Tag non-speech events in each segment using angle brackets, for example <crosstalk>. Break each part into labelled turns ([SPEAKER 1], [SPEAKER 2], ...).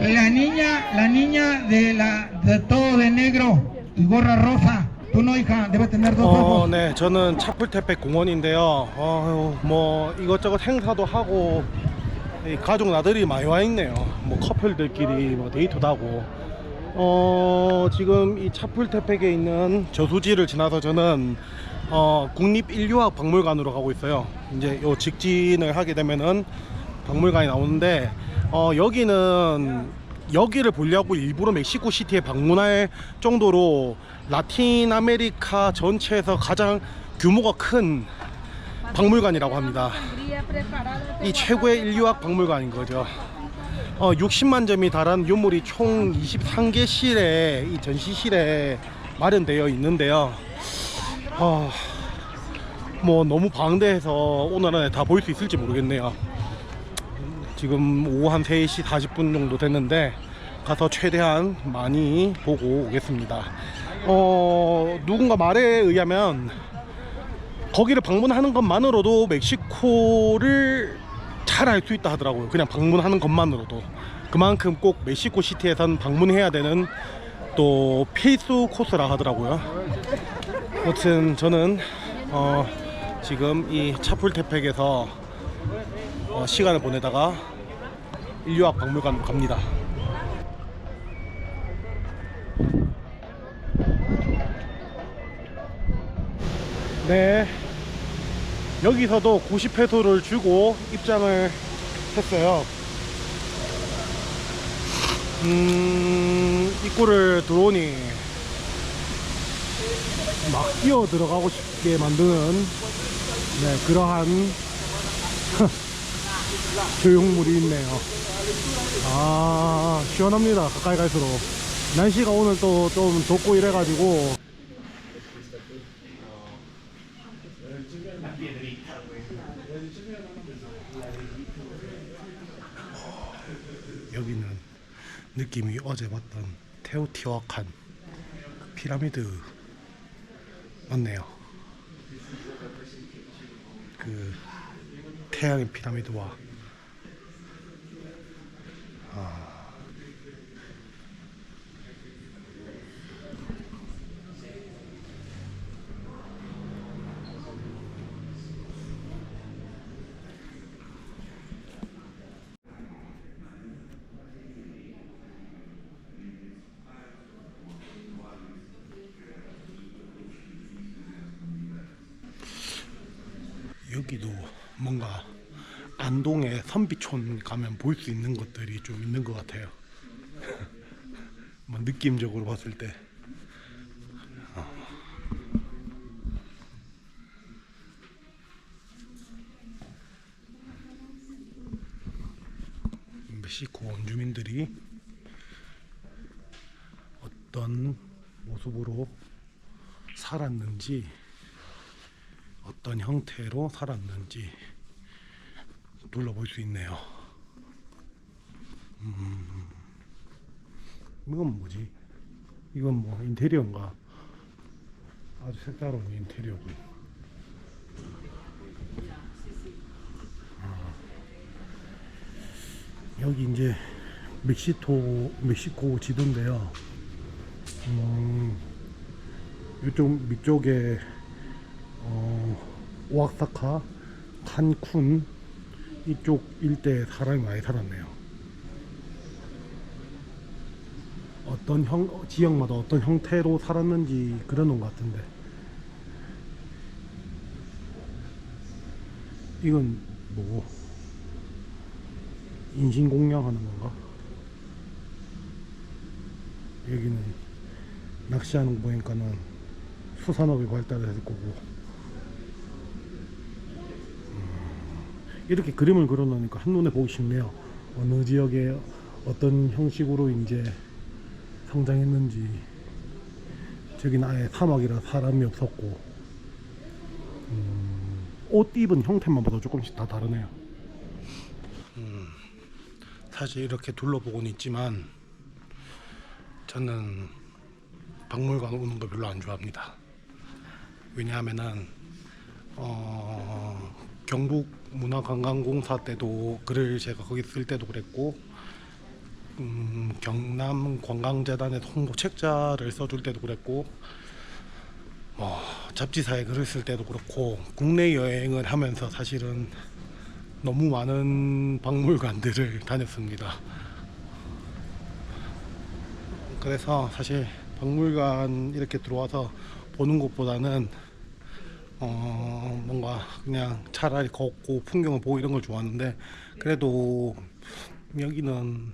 [SPEAKER 1] La niña, la niña de la de todo de negro y gorra rosa. Tú no, hija, debe tener dos
[SPEAKER 2] 어,
[SPEAKER 1] ojos.
[SPEAKER 2] 네, 저는 차풀테펙 공원인데요. 어, 뭐 이것저것 행사도 하고 이 가족 나들이 많이 와 있네요. 뭐 커플들끼리 뭐 데이트도 하고. 어, 지금 이 차풀테펙에 있는 저수지를 지나서 저는 어, 국립인류학 박물관으로 가고 있어요. 이제 요 직진을 하게 되면은 박물관이 나오는데 어, 여기는 여기를 보려고 일부러 멕시코 시티에 방문할 정도로 라틴 아메리카 전체에서 가장 규모가 큰 박물관이라고 합니다. 이 최고의 인류학 박물관인 거죠. 어, 60만 점이 달한 유물이 총 23개 실에 이 전시실에 마련되어 있는데요. 어, 뭐 너무 방대해서 오늘 안에 다 볼 수 있을지 모르겠네요. 지금 오후 한 3시 40분 정도 됐는데 가서 최대한 많이 보고 오겠습니다. 어, 누군가 말에 의하면 거기를 방문하는 것만으로도 멕시코를 잘 알 수 있다 하더라고요. 그냥 방문하는 것만으로도. 그만큼 꼭 멕시코 시티에선 방문해야 되는 또 필수 코스라 하더라고요. 아무튼 저는 어, 지금 이 차풀테펙에서 어, 시간을 보내다가 인류학 박물관 갑니다. 네. 여기서도 90페소를 주고 입장을 했어요. 음, 입구를 들어오니 막 뛰어 들어가고 싶게 만드는 네, 그러한 <laughs> 조형물이 있네요. 아, 시원합니다. 가까이 갈수록. 날씨가 오늘 또 좀 덥고 이래가지고 여기는 느낌이 어제 봤던 테오티와칸 피라미드 맞네요. 그 태양의 피라미드와 아, 여기도 뭔가 안동의 선비촌 가면 볼 수 있는 것들이 좀 있는 것 같아요. <laughs> 뭐 느낌적으로 봤을 때. 어. 멕시코 원주민들이 어떤 모습으로 살았는지 어떤 형태로 살았는지 둘러볼 수 있네요. 음, 이건 뭐지? 이건 뭐 인테리어인가? 아주 색다른 인테리어군. 아, 여기 이제 멕시코 멕시코 지도인데요. 음, 이쪽 밑쪽에 어, 오아사카, 칸쿤 이쪽 일대에 사람이 많이 살았네요. 어떤 형 지역마다 어떤 형태로 살았는지 그려놓은 것 같은데 이건 뭐고 인신공양 하는 건가? 여기는 낚시하는 거 보니까는 수산업이 발달했을 거고 이렇게 그림을 그려 놓으니까 한눈에 보기 쉽네요. 어느 지역에 어떤 형식으로 이제 성장했는지. 저기는 아예 사막이라 사람이 없었고, 음, 옷 입은 형태만 봐도 조금씩 다 다르네요. 음, 사실 이렇게 둘러보고는 있지만, 저는 박물관 오는 거 별로 안 좋아합니다. 왜냐하면은, 어, 경북 문화관광공사 때도 글을 제가 거기 쓸 때도 그랬고 음, 경남 관광재단의 홍보 책자를 써줄 때도 그랬고 뭐 잡지사에 글을 쓸 때도 그렇고 국내 여행을 하면서 사실은 너무 많은 박물관들을 다녔습니다. 그래서 사실 박물관 이렇게 들어와서 보는 것보다는 어 뭔가 그냥 차라리 걷고 풍경을 보고 이런 걸 좋아하는데 그래도 여기는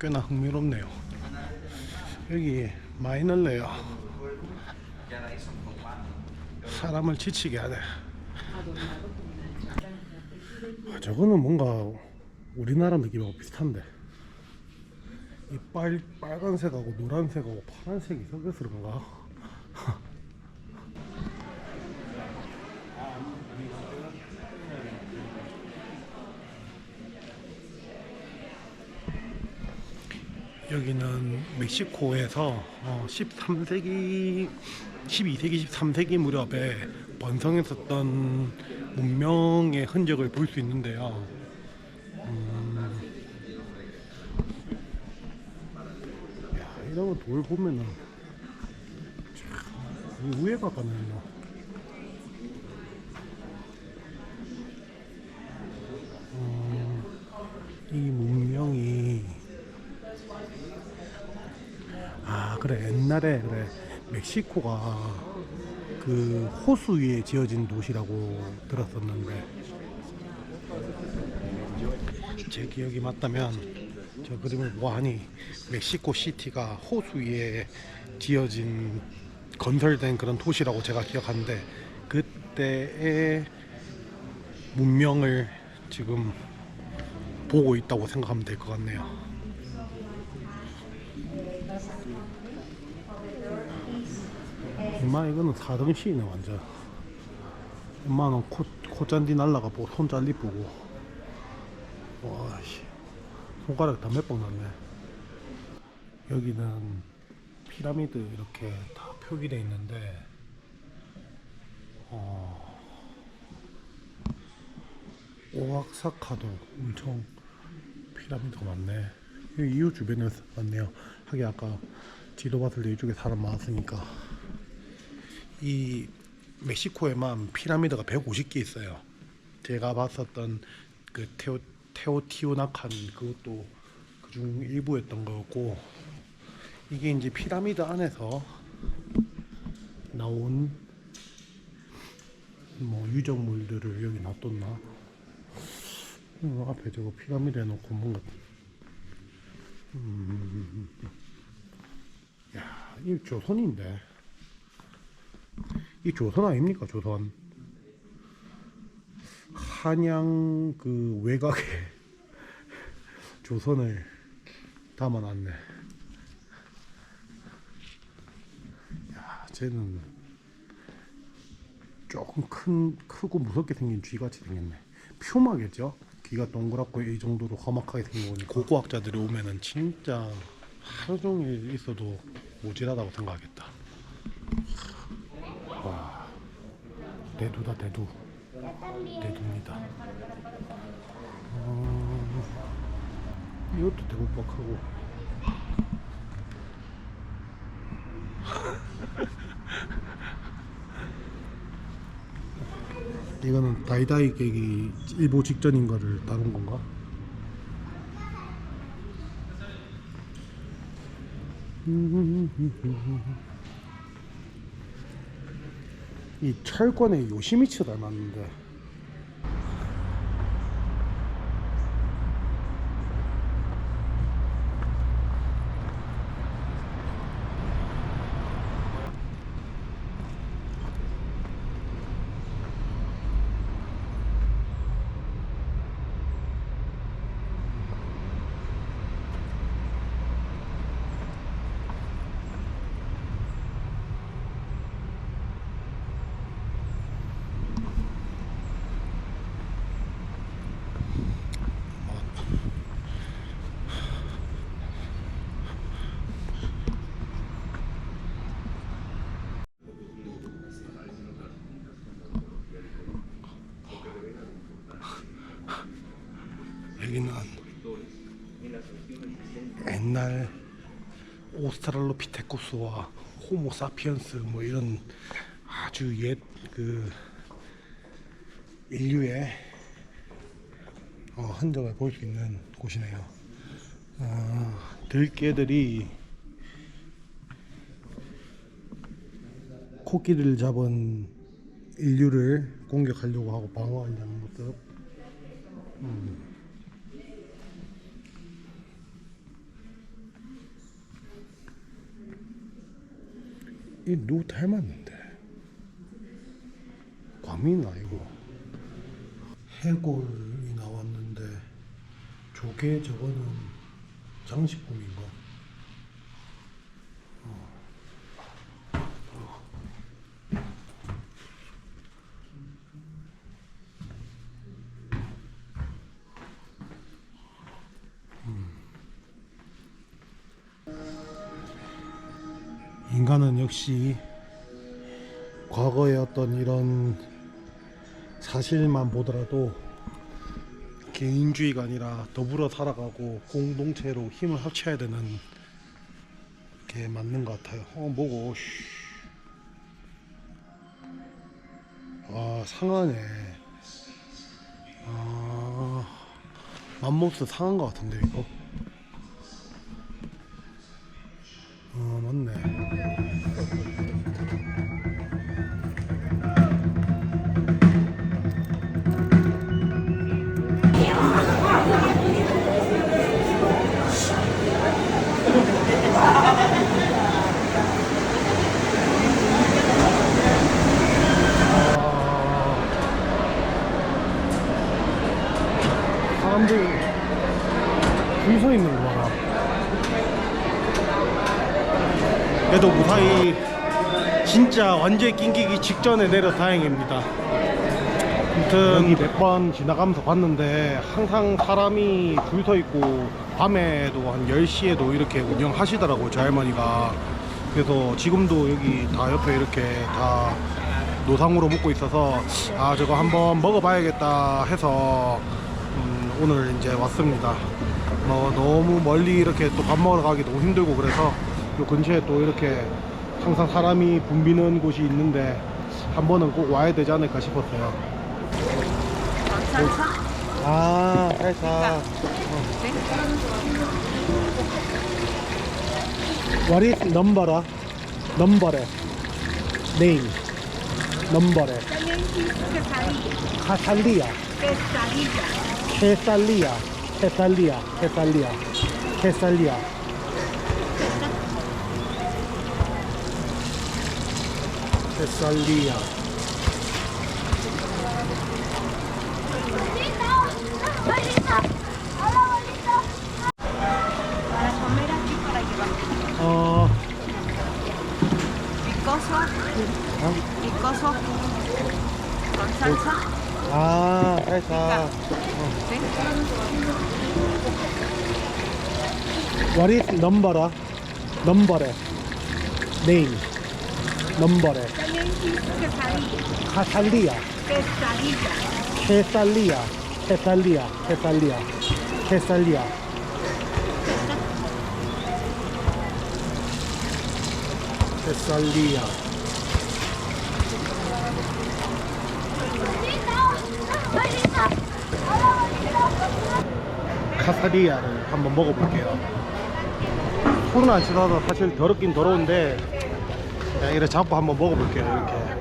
[SPEAKER 2] 꽤나 흥미롭네요. 여기 마이널레요. 사람을 지치게 하네. 아, 저거는 뭔가 우리나라 느낌하고 비슷한데. 이 빨, 빨간색하고 노란색하고 파란색이 섞여서 그런가? <laughs> 여기는 멕시코에서 어, 13세기, 12세기, 13세기 무렵에 번성했었던 문명의 흔적을 볼 수 있는데요. 야, 이런 거돌 보면은 우애가 가네요. 어, 이 문명이 아 그래 옛날에 그래 멕시코가 그 호수 위에 지어진 도시라고 들었었는데 제 기억이 맞다면 저 그림을 보아하니 멕시코 시티가 호수 위에 지어진 건설된 그런 도시라고 제가 기억하는데 그때의 문명을 지금 보고 있다고 생각하면 될 것 같네요. 임마 이거는 사등 시이네 완전. 엄마는 코 코잔디 날라가 보고 손 잘리 보고. 와씨 손가락 다 몇 번 났네. 여기는 피라미드 이렇게 다 표기돼 있는데 어, 오악사카도 엄청 피라미드가 많네. 이웃 주변에 많네요. 하긴 아까 지도 봤을 때 이쪽에 사람 많았으니까 이 멕시코에만 피라미드가 150개 있어요. 제가 봤었던 그 테오 테오티우나칸 그것도 그중 일부였던 거였고 이게 이제 피라미드 안에서 나온 뭐 유적물들을 여기 놔뒀나? 음, 앞에 저거 피라미드 해놓고 뭔가 음, 야, 이 조선인데 이 조선 아닙니까? 조선. 한양 그 외곽에 <laughs> 조선을 담아놨네. 야 쟤는 조금 큰 크고 무섭게 생긴 쥐같이 생겼네. 퓨마겠죠? 귀가 동그랗고 이 정도로 험악하게 생긴 거니 고고학자들이 오면은 진짜 하루 종일 있어도 모질하다고 생각하겠다 와 대두다 대두. 대두입니다. 어, 이것도 대구박하고. <laughs> 이거는 다이다이 깨기 일보 직전인 거를 다룬 건가? <laughs> 이 철권의 요시미츠 닮았는데 옛날 오스트랄로피테쿠스와 호모사피엔스 뭐 이런 아주 옛 그 인류의 어, 흔적을 볼 수 있는 곳이네요. 어, 들개들이 코끼리를 잡은 인류를 공격하려고 하고 방어한다는 모습. 음. 이누 닮았는데 과민 아니고 해골이 나왔는데 조개 저거는 장식품인가? 인간은 역시 과거의 어떤 이런 사실만 보더라도 개인주의가 아니라 더불어 살아가고 공동체로 힘을 합쳐야 되는 게 맞는 것 같아요. 어, 뭐고? 씨. 아, 상하네. 아, 맘모스 상한 것 같은데, 이거? 사람들이 줄서 있는 거 봐라. 그래도 무사히 진짜 완전히 낑기기 직전에 내려 다행입니다. 아무튼 여기 몇 번 지나가면서 봤는데 항상 사람이 줄 서 있고 밤에도 한 10시에도 이렇게 운영하시더라고요 저 할머니가 그래서 지금도 여기 다 옆에 이렇게 다 노상으로 먹고 있어서 아 저거 한번 먹어봐야겠다 해서 음, 오늘 이제 왔습니다 뭐 너무 멀리 이렇게 또 밥 먹으러 가기 너무 힘들고 그래서 요 근처에 또 이렇게 항상 사람이 붐비는 곳이 있는데 한 번은 꼭 와야 되지 않을까 싶었어요
[SPEAKER 3] salsa.
[SPEAKER 2] 아, 살사.
[SPEAKER 3] ¿sí?
[SPEAKER 2] What is number? Number. Name. Number.
[SPEAKER 3] También Está
[SPEAKER 2] al
[SPEAKER 3] día,
[SPEAKER 2] está al día, está al
[SPEAKER 3] día, está al día. Está
[SPEAKER 2] al
[SPEAKER 3] día.
[SPEAKER 2] Oh.
[SPEAKER 3] Picoso. Picoso con salsa.
[SPEAKER 2] 아, number? Number. Name. Number.
[SPEAKER 3] También quesadilla.
[SPEAKER 2] Casalía.
[SPEAKER 3] Quesadilla.
[SPEAKER 2] Quesalía. Quesalía. Quesalía. Quesalía. Quesalía. 카사디아를 한번 먹어볼게요. 손은 안 씻어서 사실 더럽긴 더러운데 이렇게 잡고 한번 먹어볼게요. 이렇게.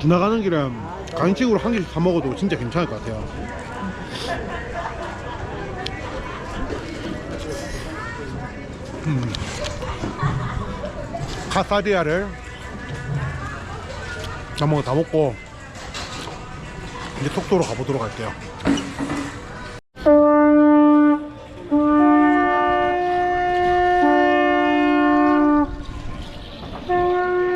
[SPEAKER 2] 지나가는 길에 간식으로 한 개씩 사 먹어도 진짜 괜찮을 것 같아요. 음. 카사디아를 다 먹어 다 먹고 이제 속도로 가보도록 할게요.